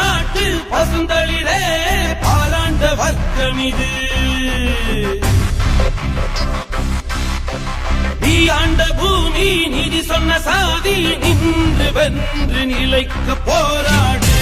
நாட்டு பசுந்தளிரே பாலாண்ட வர்க்கம் இது நீ ஆண்ட பூமி நீதி சொன்ன சாதி நின்று வென்று நிலைக்க போராடு.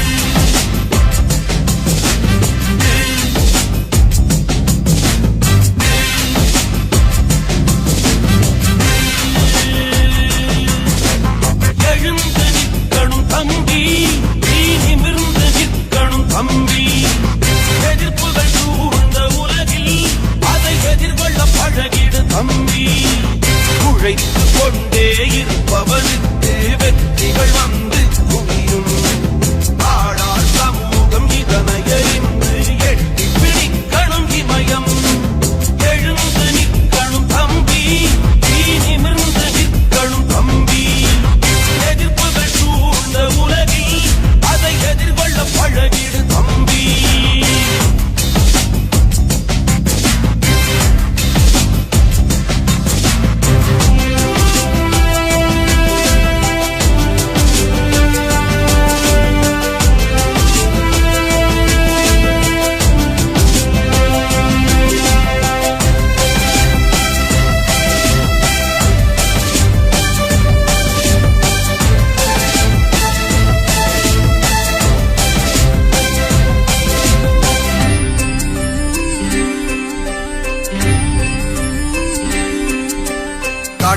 பழகிடு தம்பி. உழைத்து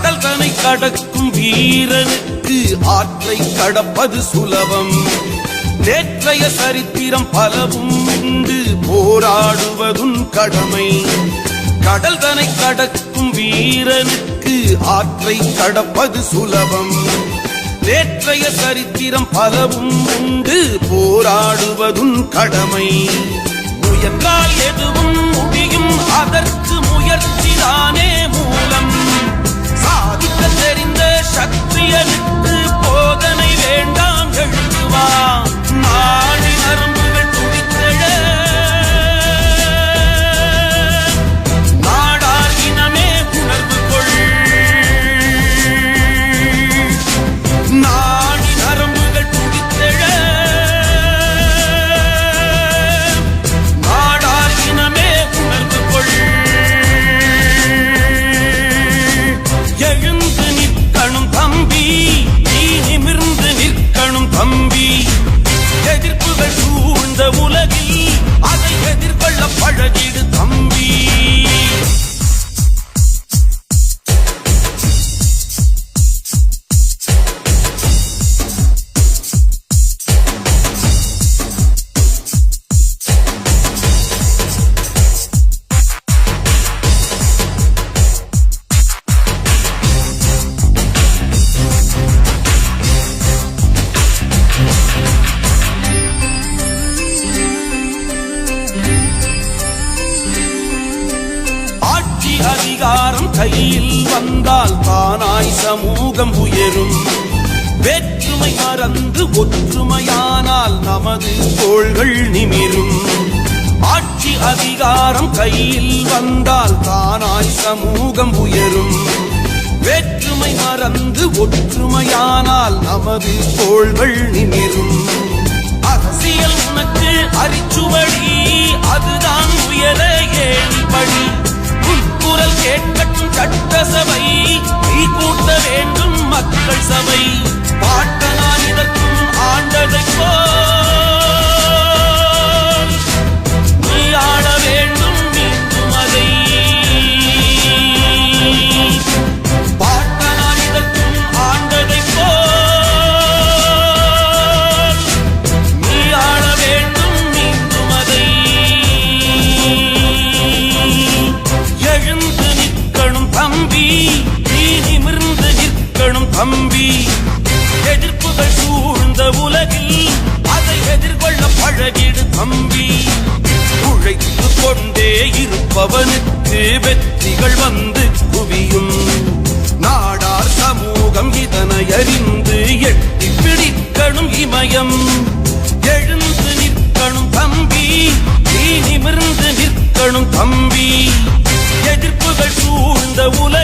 கடல் தனை கடக்கும் வீரனுக்கு ஆற்றை கடப்பது சுலபம். நேற்றைய சரித்திரம் பலவும் உண்டு போராடுவதும் கடமை. கடல் தனை கடக்கும் வீரனுக்கு ஆற்றை கடப்பது சுலபம். நேற்றைய சரித்திரம் பலவும் உண்டு போராடுவதும் கடமை. முயன்றால் எதுவும் முடியும் அதற்கு முயற்சிதானே மூலம். தெரிந்த அதிகாரம் கையில் வந்தால் தானாய் சமூகம் உயரும். வேற்றுமை மறந்து ஒற்றுமையானால் நமது தோள்கள் நிமிரும். ஆட்சி அதிகாரம் கையில் வந்தால் தானாய் சமூகம் உயரும். வேற்றுமை மறந்து ஒற்றுமையானால் நமது தோள்கள் நிமிரும். சட்டசபை நீ கூட்ட வேண்டும் மக்கள் சபை. நம்பி எதிர்ப்புகள் சூழ்ந்த உலகில் அதை எதிர்கொள்ள பழகிடு தம்பி. உழைத்து கொண்டே இருப்பவனுக்கு வெற்றிகள் வந்து குவியும். நாடார் சமூகம் இதனை அறிந்து எட்டி பிடிக்கணும் இமயம். எழுந்து நிற்கணும் தம்பி நீ நிமிர்ந்து நிற்கணும் தம்பி. எதிர்ப்புகள் சூழ்ந்த உலகில்